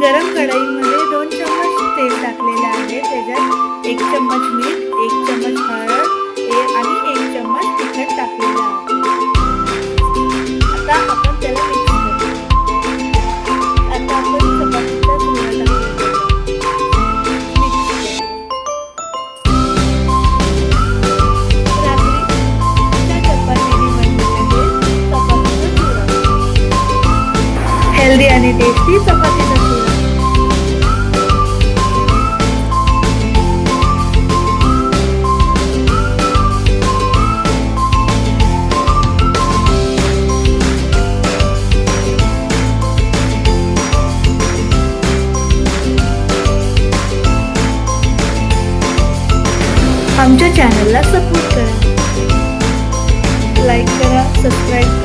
गरम कढईमध्ये दोन चम्मच तेल टाकलेले आहे. त्याच्यात एक चम्मच मीठ एक चम्मच हळद आणि एक चम्मच तिखट टाकलेलं आहे. आता आपण त्याला मिक्स करू. आता आपण चपातीचा चुरा चपातीचा चुरा हेल्दी आणि टेस्टी चपाती आमच्या चॅनलला सपोर्ट करा. लाईक करा सबस्क्राईब